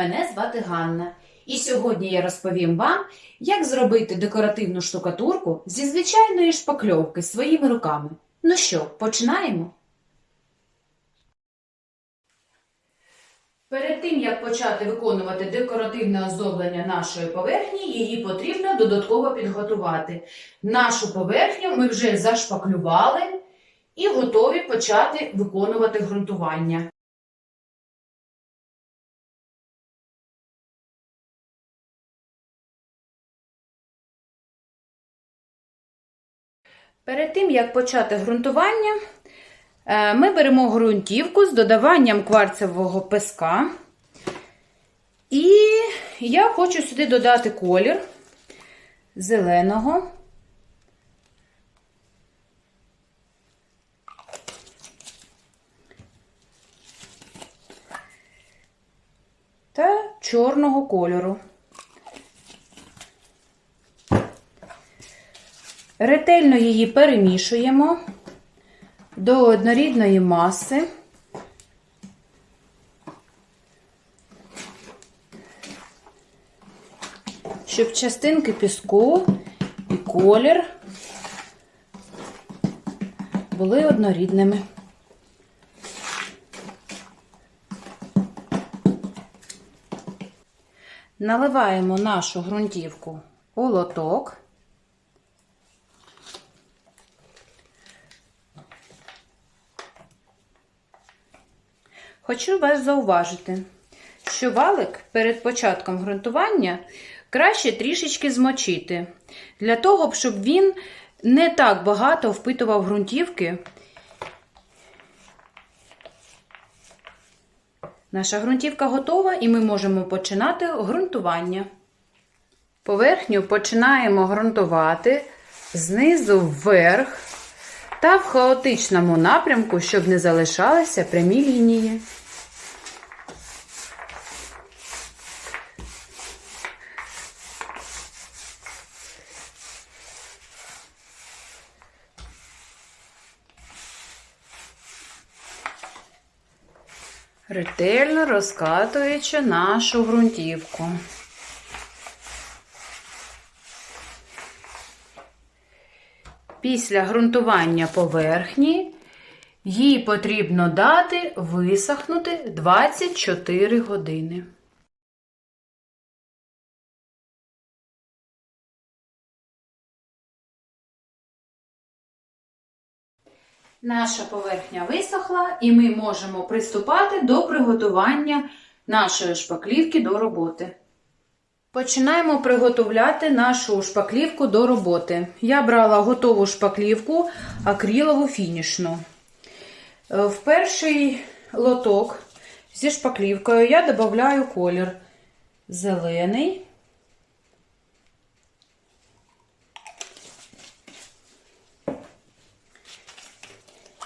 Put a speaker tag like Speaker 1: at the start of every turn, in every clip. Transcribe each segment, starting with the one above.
Speaker 1: Мене звати Ганна, і сьогодні я розповім вам, як зробити декоративну штукатурку зі звичайної шпакльовки своїми руками. Ну що, починаємо? Перед тим, як почати виконувати декоративне оздоблення нашої поверхні, її потрібно додатково підготувати. Нашу поверхню ми вже зашпаклювали і готові почати виконувати ґрунтування. Перед тим, як почати ґрунтування, е, ми беремо ґрунтівку з додаванням кварцевого песка. І я хочу сюди додати колір зеленого. Та чорного кольору. Ретельно її перемішуємо до однорідної маси. Щоб частинки піску і колір були однорідними. Наливаємо нашу ґрунтівку у лоток. Хочу вас зауважити, що валик перед початком ґрунтування краще трішечки змочити, для того, щоб він не так багато впитував ґрунтівки. Наша ґрунтівка готова і ми можемо починати ґрунтування. Поверхню починаємо ґрунтувати знизу вверх та в хаотичному напрямку, щоб не залишалися прямі лінії. Ретельно розкатуючи нашу ґрунтівку. Після ґрунтування поверхні їй потрібно дати висохнути 24 години. Наша поверхня висохла, і ми можемо приступати до приготування нашої шпаклівки до роботи. Починаємо приготовляти нашу шпаклівку до роботи. Я брала готову шпаклівку акрилову фінішну. Е, В перший лоток зі шпаклівкою я додаю колір зелений.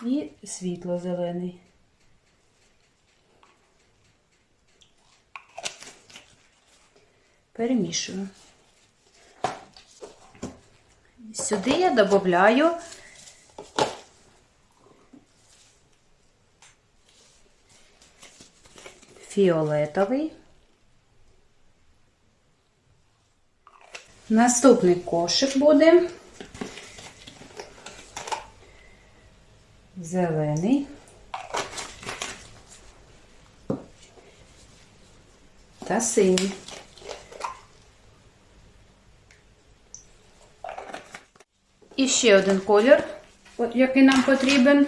Speaker 1: І світло-зелений. Перемішую. Сюди я додаю фіолетовий. Наступний кошик буде зелений та синій. І ще один колір, який нам потрібен.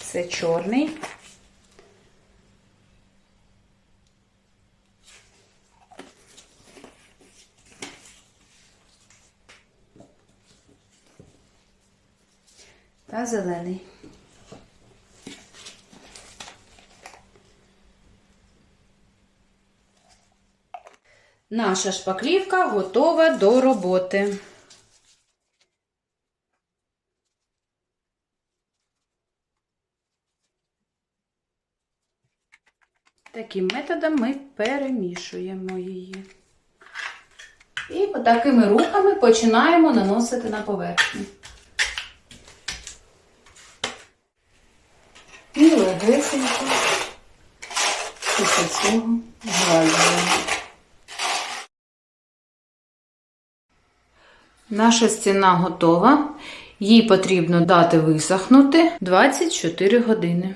Speaker 1: Це чорний. Та зелений. Наша шпаклівка готова до роботи. Таким методом ми перемішуємо її. І такими рухами починаємо наносити на поверхню. І легесенько Після цього зважуємо. Наша стіна готова. Їй потрібно дати висохнути 24 години.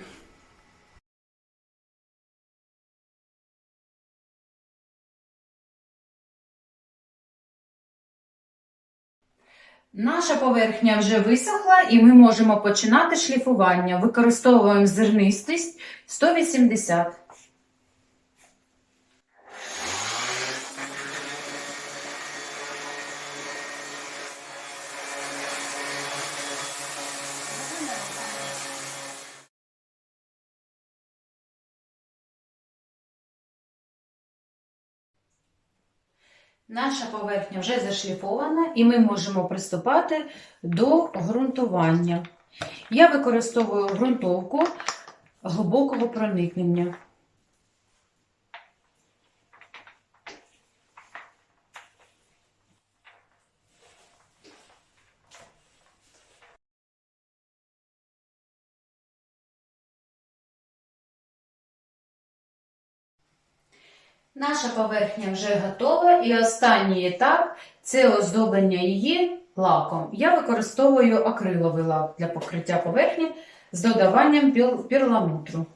Speaker 1: Наша поверхня вже висохла і ми можемо починати шліфування. Використовуємо зернистість 180. Наша поверхня вже зашліфована і ми можемо приступати до ґрунтування. Я використовую ґрунтовку глибокого проникнення. Наша поверхня вже готова, і останній етап це оздоблення її лаком. Я використовую акриловий лак для покриття поверхні з додаванням перламутру.